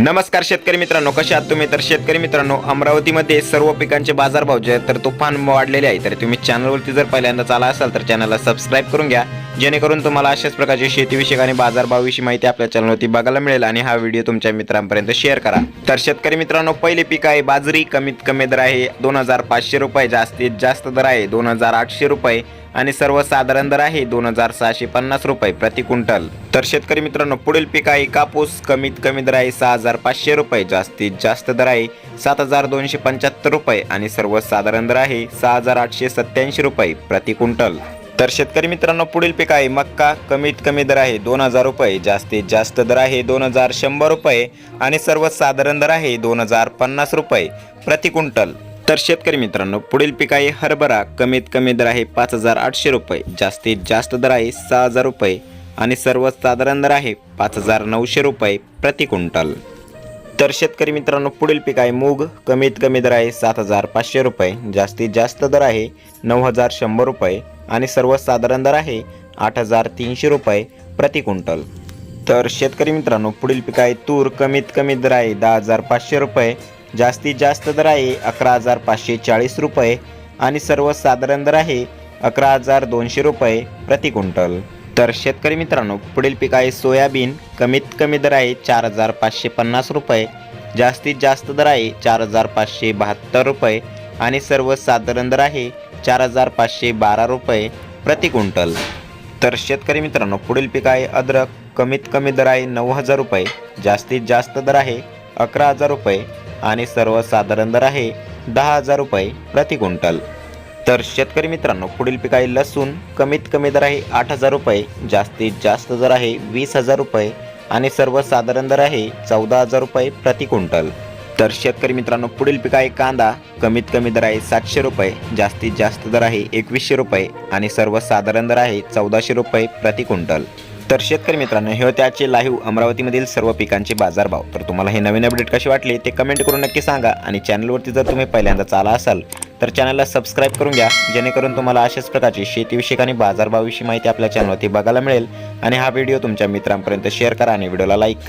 नमस्कार शेतकरी मित्रांनो कसे आहात तुम्ही? तर शेतकरी मित्रांनो अमरावतीमध्ये सर्व पिकांचे बाजारभाव जे आहेत तर तुफान वाढलेले आहे. तर तुम्ही चॅनलवरती जर पहिल्यांदाच आला असाल तर चॅनलला सबस्क्राईब करून घ्या. जेणेकरून तुम्हाला अशाच प्रकारची शेतीविषयक आणि बाजारभावाविषयी माहिती आपल्या चॅनलवरती बघायला मिळेल आणि हा व्हिडिओ तुमच्या मित्रांपर्यंत शेअर करा. तर शेतकरी मित्रांनो पहिले पीक आहे बाजरी. कमीत कमी दर आहे दोन हजार पाचशे रुपये. जास्तीत जास्त दर आहे दोन हजार आठशे रुपये. आणि सर्वसाधारण दर आहे दोन हजार सहाशे पन्नास रुपये प्रति क्विंटल. तर शेतकरी मित्रांनो पुढील पीक आहे कापूस. कमीत कमी दर आहे सहा हजार पाचशे रुपये. जास्तीत जास्त दर आहे सात हजार दोनशे पंच्याहत्तर रुपये. आणि सर्वसाधारण दर आहे सहा हजार आठशे सत्याऐंशी रुपये प्रति क्विंटल. तर शेतकरी मित्रांनो पुढील पीक आहे मक्का. कमीत कमी दर आहे दोन हजार रुपये जास्तीत जास्त दर आहे दोन हजार शंभर रुपये आणि सर्वसाधारण दर आहे दोन हजार पन्नास रुपये प्रति क्विंटल. तर शेतकरी मित्रांनो पुढील पीक आहे हरभरा. कमीत कमी दर आहे पाच हजार आठशे रुपये जास्तीत जास्त दर आहे सहा हजार रुपये आणि सर्वसाधारण दर आहे पाच हजार नऊशे रुपये प्रति क्विंटल. तर शेतकरी मित्रांनो पुढील पीक आहे मूग. कमीत कमी दर आहे सात हजार पाचशे रुपये जास्तीत जास्त दर आहे नऊ हजार शंभर रुपये आणि सर्वसाधारण दर आहे आठ हजार तीनशे रुपये प्रति क्विंटल. तर शेतकरी मित्रांनो पुढील पीक आहे तूर कमीत कमी दर आहे दहा हजार पाचशे रुपये जास्तीत जास्त दर आहे अकरा हजार पाचशे चाळीस रुपये आणि सर्वसाधारण दर आहे अकरा हजार दोनशे रुपये प्रति क्विंटल. तर शेतकरी मित्रांनो पुढील पीक आहे सोयाबीन कमीत कमी दर आहे चार हजार पाचशे पन्नास रुपये जास्तीत जास्त दर आहे चार हजार पाचशे बहात्तर रुपये आणि सर्वसाधारण दर आहे चार हजार पाचशे बारा रुपये प्रति क्विंटल. तर शेतकरी मित्रांनो पुढील पीक आहे अद्रक. कमीत कमी दर आहे नऊ हजार रुपये. जास्तीत जास्त दर आहे अकरा हजार रुपये. आणि सर्वसाधारण दर आहे दहा हजार रुपये प्रति क्विंटल. तर शेतकरी मित्रांनो पुढील पीक आहे लसूण. कमीत कमी दर आहे आठ हजार रुपये. जास्तीत जास्त दर आहे वीस हजार रुपये. आणि सर्वसाधारण दर आहे चौदा हजार रुपये प्रति क्विंटल. तर शेतकरी मित्रांनो पुढील पीक आहे कांदा कमीत कमी दर आहे सातशे रुपये जास्तीत जास्त दर आहे एकवीसशे रुपये आणि सर्वसाधारण दर आहे चौदाशे रुपये प्रति क्विंटल. तर शेतकरी मित्रांनो हे होते आजचे लाईव्ह अमरावतीमधील सर्व पिकांचे बाजारभाव. तर तुम्हाला हे नवीन अपडेट कसे वाटले ते कमेंट करून नक्की सांगा आणि चॅनलवरती जर तुम्ही पहिल्यांदाच आला असाल तर चॅनलला सबस्क्राईब करून घ्या जेणेकरून तुम्हाला अशाच प्रकारची शेतीविषयक आणि बाजारभावाविषयी माहिती आपल्या चॅनलवरती बघायला मिळेल. आणि हा व्हिडिओ तुमच्या मित्रांपर्यंत शेअर करा आणि व्हिडिओला लाईक करा.